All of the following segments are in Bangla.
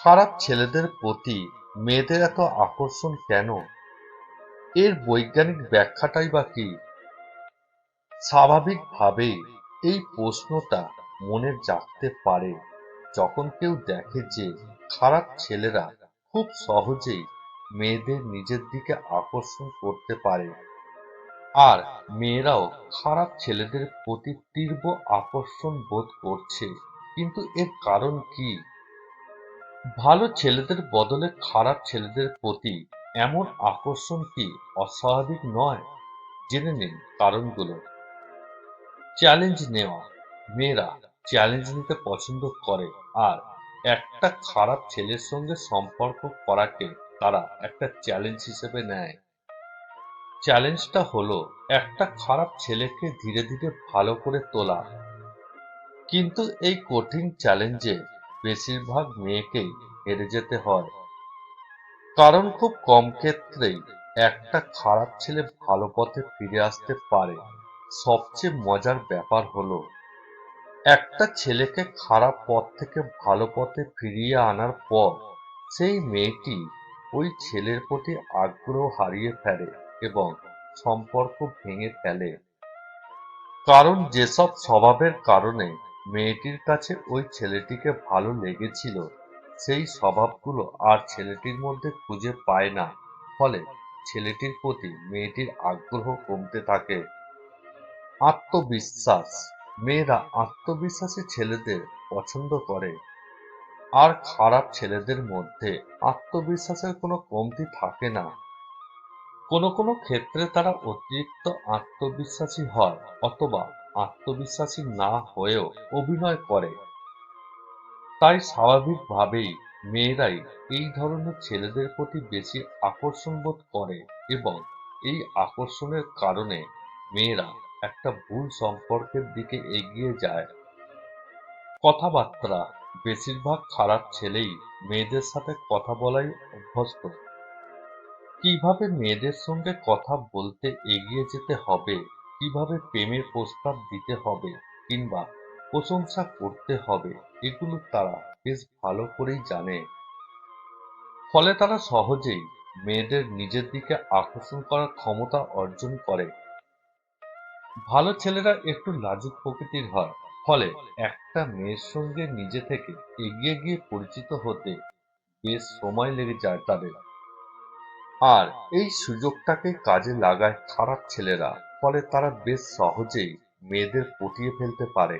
খারাপ ছেলেদের প্রতি মেয়েদের এত আকর্ষণ কেন? এর বৈজ্ঞানিক ব্যাখ্যাটাই বা কি? স্বাভাবিকভাবেই এই প্রশ্নটা মনে জাগতে পারে যখন কেউ দেখে যে খারাপ ছেলেরা খুব সহজেই মেয়েদের নিজের দিকে আকর্ষণ করতে পারে। আর মেয়েরাও খারাপ ছেলেদের প্রতি তীব্র আকর্ষণ বোধ করছে। কিন্তু এর কারণ কি? ভালো ছেলেদের বদলে খারাপ ছেলেদের প্রতি এমন আকর্ষণ কি অস্বাভাবিক নয়? জেনে নিন কারণগুলো। চ্যালেঞ্জ নেওয়া। মেয়েরা চ্যালেঞ্জ নিতে পছন্দ করে আর একটা খারাপ ছেলের সঙ্গে সম্পর্ক করাকে তারা একটা চ্যালেঞ্জ হিসেবে নেয়। চ্যালেঞ্জটা হলো একটা খারাপ ছেলেকে ধীরে ধীরে ভালো করে তোলা। কিন্তু এই কঠিন চ্যালেঞ্জে বেশিরভাগ মেয়েকেই হেরে যেতে হয়। কারণ খুব কম ক্ষেত্রেই একটা খারাপ ছেলে ভালো পথে ফিরে আসতে পারে। সবচেয়ে মজার ব্যাপার হলো, একটা ছেলেকে খারাপ পথ থেকে ভালো পথে ফিরিয়ে আনার পর সেই মেয়েটি ওই ছেলের প্রতি আগ্রহ হারিয়ে ফেলে এবং সম্পর্ক ভেঙে ফেলে। কারণ যেসব স্বভাবের কারণে মেয়েটির কাছে ওই ছেলেটিকে ভালো লেগেছিল। সেই স্বভাবগুলো আর ছেলেটির মধ্যে খুঁজে পায় না। ফলে ছেলেটির প্রতি মেয়েটির আগ্রহ কমতে থাকে। আত্মবিশ্বাস। মেয়েরা আত্মবিশ্বাসী ছেলেদের পছন্দ করে। আর খারাপ ছেলেদের মধ্যে আত্মবিশ্বাসের কোনো কমতি থাকে না। কোনো কোনো ক্ষেত্রে তারা অতিরিক্ত আত্মবিশ্বাসী হয় অথবা আত্মবিশ্বাসী না হয়েও অভিনয় করে। তাই স্বাভাবিকভাবেই মেয়েরাই এই ধরনের ছেলেদের প্রতি বেশি আকর্ষণ বোধ করে এবং এই আকর্ষণের কারণে মেয়েরা একটা ভুল সম্পর্কের দিকে এগিয়ে যায়। কথাবার্তা বেশিরভাগ খারাপ ছেলেই মেয়েদের সাথে কথা বলাই অভ্যস্ত। কীভাবে মেয়েদের সঙ্গে কথা বলতে এগিয়ে যেতে হবে কীভাবে প্রেমের প্রস্তাব দিতে হবে কিংবা প্রশংসা করতে হবে, এগুলো তারা বেশ ভালো করেই জানে। ফলে তারা সহজেই মেয়েদের নিজের দিকে আকর্ষণ করার ক্ষমতা অর্জন করে। ভালো ছেলেরা একটু লাজুক প্রকৃতির হয়, ফলে একটা মেয়ের সঙ্গে নিজে থেকে এগিয়ে গিয়ে পরিচিত হতে বেশ সময় লেগে যায় তাদের। আর এই সুযোগটাকে কাজে লাগায় খারাপ ছেলেরা। ফলে তারা বেশ সহজেই মেয়েদের পটিয়ে ফেলতে পারে।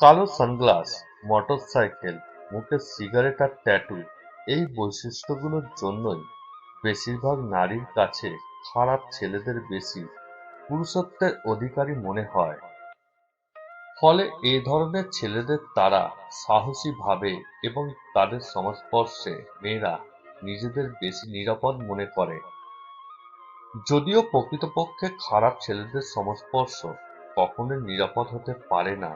কালো সানগ্লাস, মোটরসাইকেল মুখে সিগারেট আর ট্যাটু এই বৈশিষ্ট্যগুলোর জন্যই বেশিরভাগ নারীর কাছে খারাপ ছেলেদের বেশি পুরুষত্বের অধিকারী মনে হয়। ফলে এ ধরনের ছেলেদের তারা সাহসী ভাবে এবং তাদের সংস্পর্শে মেয়েরা নিজেদের বেশি নিরাপদ মনে করে। যদিও প্রকৃতপক্ষে খারাপ ছেলেদের সংস্পর্শ কখনোই নিরাপদ হতে পারে না।